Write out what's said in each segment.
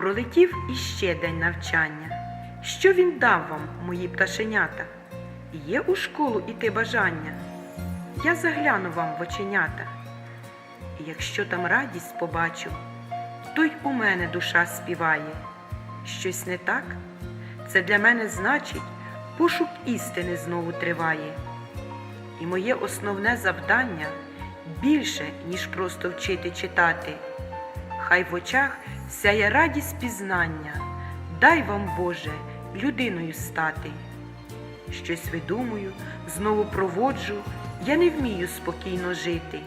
Пролетів іще день навчання. Що він дав вам, мої пташенята? Є у школу іти бажання? Я загляну вам в оченята. І якщо там радість побачу, то й у мене душа співає. Щось не так? Це для мене значить, пошук істини знову триває. І моє основне завдання більше, ніж просто вчити читати. Хай в очах сяє радість пізнання, дай вам, Боже, людиною стати. Щось видумую, знову проводжу, я не вмію спокійно жити.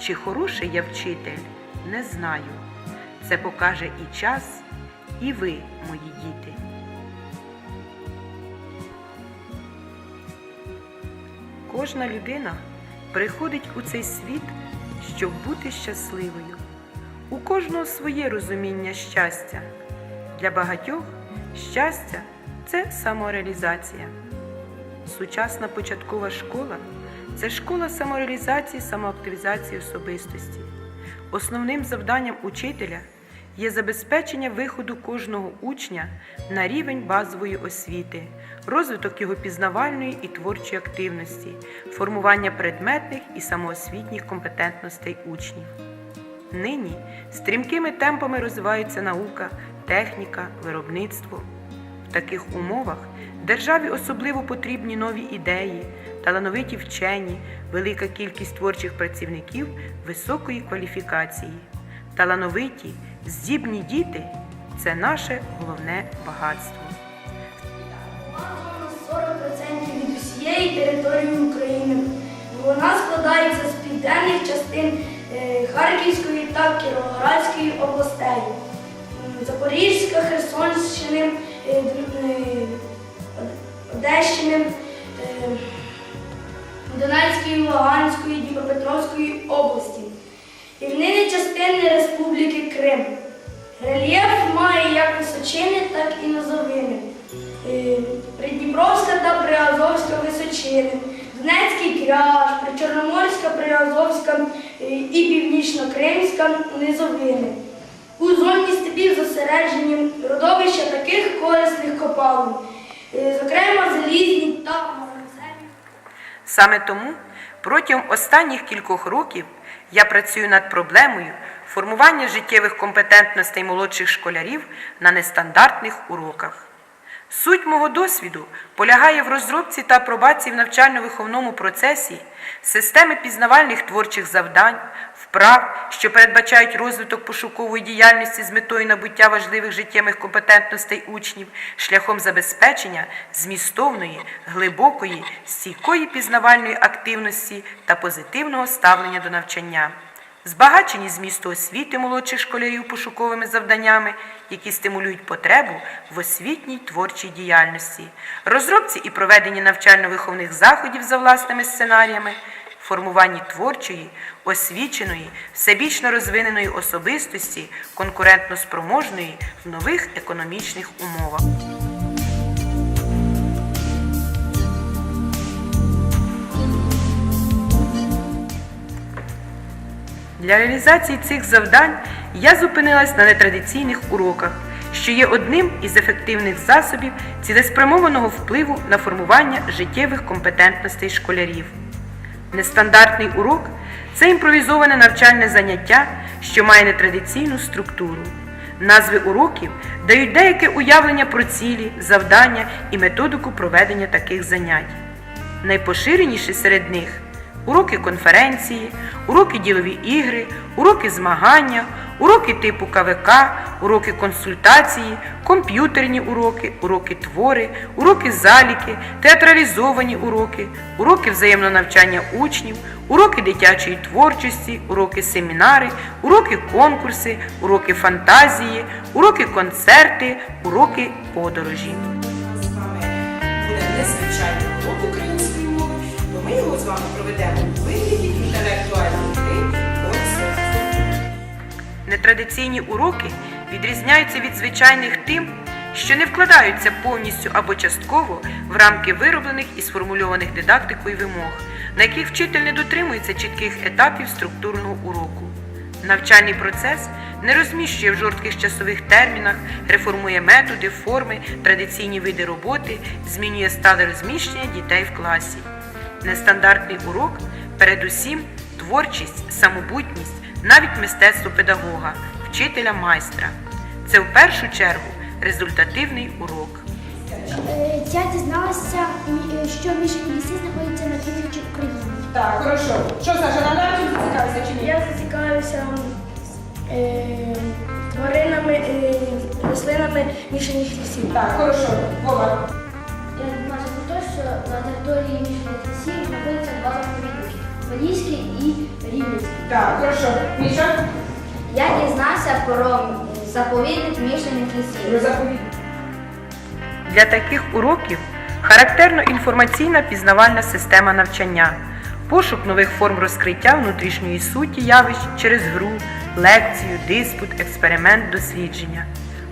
Чи хороший я вчитель, не знаю. Це покаже і час, і ви, мої діти. Кожна людина приходить у цей світ, щоб бути щасливою. У кожного своє розуміння щастя. Для багатьох щастя це самореалізація. Сучасна початкова школа це школа самореалізації, самоактивізації особистості. Основним завданням учителя є забезпечення виходу кожного учня на рівень базової освіти, розвиток його пізнавальної і творчої активності, формування предметних і самоосвітніх компетентностей учнів. Нині стрімкими темпами розвивається наука, техніка, виробництво. В таких умовах державі особливо потрібні нові ідеї, талановиті вчені, велика кількість творчих працівників високої кваліфікації. Талановиті, здібні діти це наше головне багатство. Понад 40% від усієї території України. Вона складається з південних частин Харківської та Кіровоградської областей, Запорізька, Херсонщини, е, е, Одещини, е, Донецької, Луганської, Дніпропетровської області, рівнини частини Республіки Крим. Рельєф має як височини, так і низовини. Придніпровська та Приазовська височини, Донецький кряж, Причорноморська, Приазовська е, і Північно-Кримська низовини. У зоні степів зосереджені родовища таких корисних копалин, е, зокрема залізні та марганцеві. Саме тому протягом останніх кількох років я працюю над проблемою формування життєвих компетентностей молодших школярів на нестандартних уроках. Суть мого досвіду полягає в розробці та апробації в навчально-виховному процесі системи пізнавальних творчих завдань, вправ, що передбачають розвиток пошукової діяльності з метою набуття важливих життєвих компетентностей учнів шляхом забезпечення змістовної, глибокої, стійкої пізнавальної активності та позитивного ставлення до навчання. Збагачені змісту освіти молодших школярів пошуковими завданнями, які стимулюють потребу в освітній творчій діяльності, розробці і проведенні навчально-виховних заходів за власними сценаріями, формуванні творчої, освіченої, всебічно розвиненої особистості, конкурентно спроможної в нових економічних умовах. Для реалізації цих завдань я зупинилась на нетрадиційних уроках, що є одним із ефективних засобів цілеспрямованого впливу на формування життєвих компетентностей школярів. Нестандартний урок це імпровізоване навчальне заняття, що має нетрадиційну структуру. Назви уроків дають деяке уявлення про цілі, завдання і методику проведення таких занять. Найпоширеніші серед них уроки конференції, уроки ділові ігри, уроки змагання, уроки типу КВК, уроки консультації, комп'ютерні уроки, уроки твори, уроки заліки, театралізовані уроки, уроки взаємного навчання учнів, уроки дитячої творчості, уроки семінари, уроки конкурси, уроки фантазії, уроки концерти, уроки подорожі. з вами буде незвичайний урок української ми його з вами проведемо у вигляді інтелектуальної гри Нетрадиційні уроки відрізняються від звичайних тим, що не вкладаються повністю або частково в рамки вироблених і сформульованих дидактикою вимог, на яких вчитель не дотримується чітких етапів структурного уроку. Навчальний процес не розміщує в жорстких часових термінах, реформує методи, форми, традиційні види роботи, змінює стале розміщення дітей в класі. Нестандартний урок передусім творчість, самобутність, навіть мистецтво педагога, вчителя майстра. Це в першу чергу результативний урок. Е, Я дізналася, що мішані ліси знаходяться на півночі України. Так, хорошо. Що, Саша, надо чим зацікавився чи ні? Я зацікавився е, тваринами, е, рослинами мішаних лісів. Так, хорошо. Вова. Що на території мішаних лісів знаходяться два заповідники Поліський і Рівненський. Так, хорошо. Міша? Я дізнався про заповідник мішаних лісів. Про. Для таких уроків характерно інформаційна пізнавальна система навчання, пошук нових форм розкриття внутрішньої суті явищ через гру, лекцію, диспут, експеримент, дослідження.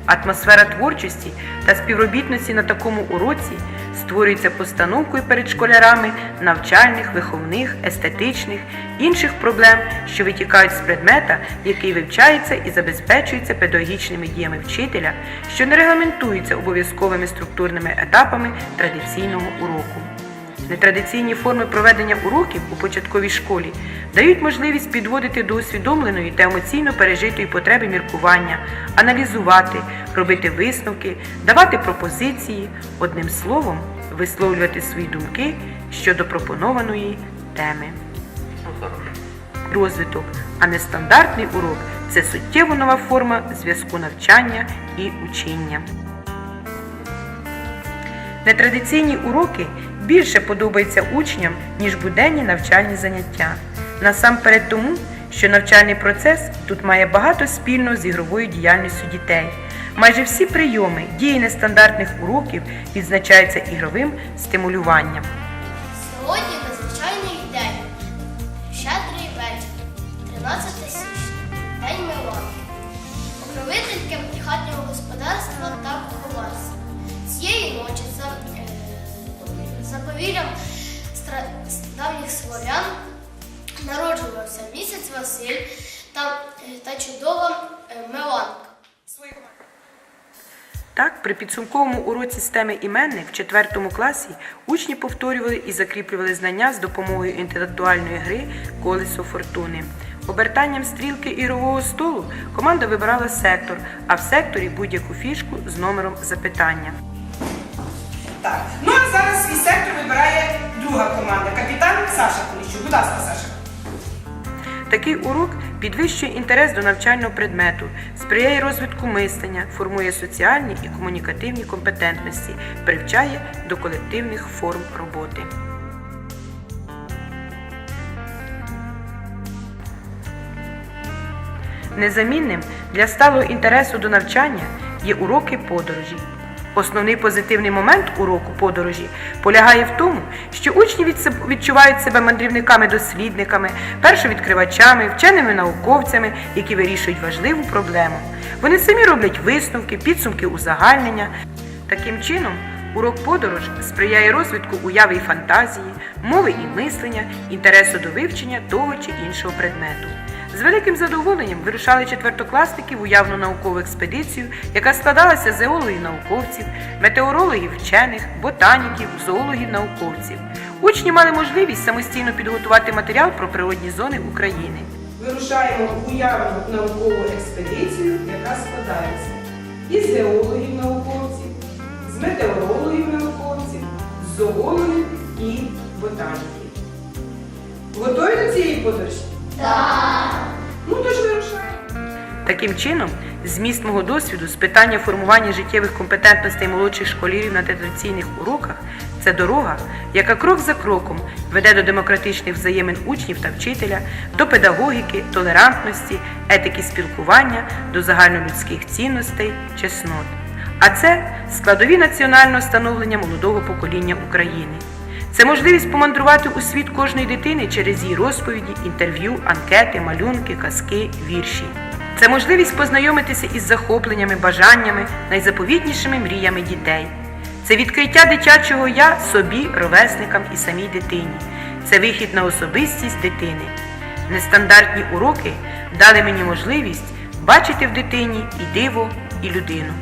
Атмосфера творчості та співробітності на такому уроці створюється постановкою перед школярами навчальних, виховних, естетичних, інших проблем, що витікають з предмета, який вивчається і забезпечується педагогічними діями вчителя, що не регламентується обов'язковими структурними етапами традиційного уроку. Нетрадиційні форми проведення уроків у початковій школі дають можливість підводити до усвідомленої та емоційно пережитої потреби міркування, аналізувати, робити висновки, давати пропозиції, одним словом, висловлювати свої думки щодо пропонованої теми. Розвиток, а не стандартний урок це суттєво нова форма зв'язку навчання і учення. Нетрадиційні уроки більше подобаються учням, ніж буденні навчальні заняття. Насамперед тому, що навчальний процес тут має багато спільного з ігровою діяльністю дітей. Майже всі прийоми дії нестандартних уроків відзначаються ігровим стимулюванням. Сьогодні надзвичайний день. Щедрий вечір. 13 січня. День Миланки. Покровительки хатнього господарства та куховарства. Цієї ночі за, е, за повір'ям давніх слов'ян народжувався місяць Василь та, та чудова е, Миланка. Так, при підсумковому уроці з теми іменник в 4 класі учні повторювали і закріплювали знання з допомогою інтелектуальної гри Колесо фортуни. Обертанням стрілки ігрового столу команда вибирала сектор, а в секторі будь-яку фішку з номером запитання. Так. Ну зараз свій сектор вибирає друга команда. Капітан Саша Поліщук. Будь ласка, Саша. Такий урок підвищує інтерес до навчального предмету, сприяє розвитку мислення, формує соціальні і комунікативні компетентності, привчає до колективних форм роботи. Незамінним для сталого інтересу до навчання є уроки подорожі. Основний позитивний момент уроку подорожі полягає в тому, що учні відчувають себе мандрівниками-дослідниками, першовідкривачами, вченими науковцями, які вирішують важливу проблему. Вони самі роблять висновки, підсумки узагальнення. Таким чином, урок подорож сприяє розвитку уяви і фантазії, мови і мислення, інтересу до вивчення того чи іншого предмету. З великим задоволенням вирушали четвертокласники в уявну наукову експедицію, яка складалася з зоологів-науковців, метеорологів, вчених, ботаніків, зоологів-науковців. Учні мали можливість самостійно підготувати матеріал про природні зони України. Вирушаємо в уявну наукову експедицію, яка складається із геологів науковців, з метеорологів науковців, з зоологів і ботаніків. Готові до цієї подорожі? Так! Ну тож вирушаємо. Таким чином, зміст мого досвіду з питання формування життєвих компетентностей молодших школярів на традиційних уроках це дорога, яка крок за кроком веде до демократичних взаємин учнів та вчителя, до педагогіки, толерантності, етики спілкування, до загальнолюдських цінностей, чеснот. А це складові національного становлення молодого покоління України. Це можливість помандрувати у світ кожної дитини через її розповіді, інтерв'ю, анкети, малюнки, казки, вірші. Це можливість познайомитися із захопленнями, бажаннями, найзаповітнішими мріями дітей. Це відкриття дитячого я собі, ровесникам і самій дитині. Це вихід на особистість дитини. Нестандартні уроки дали мені можливість бачити в дитині і диво, і людину.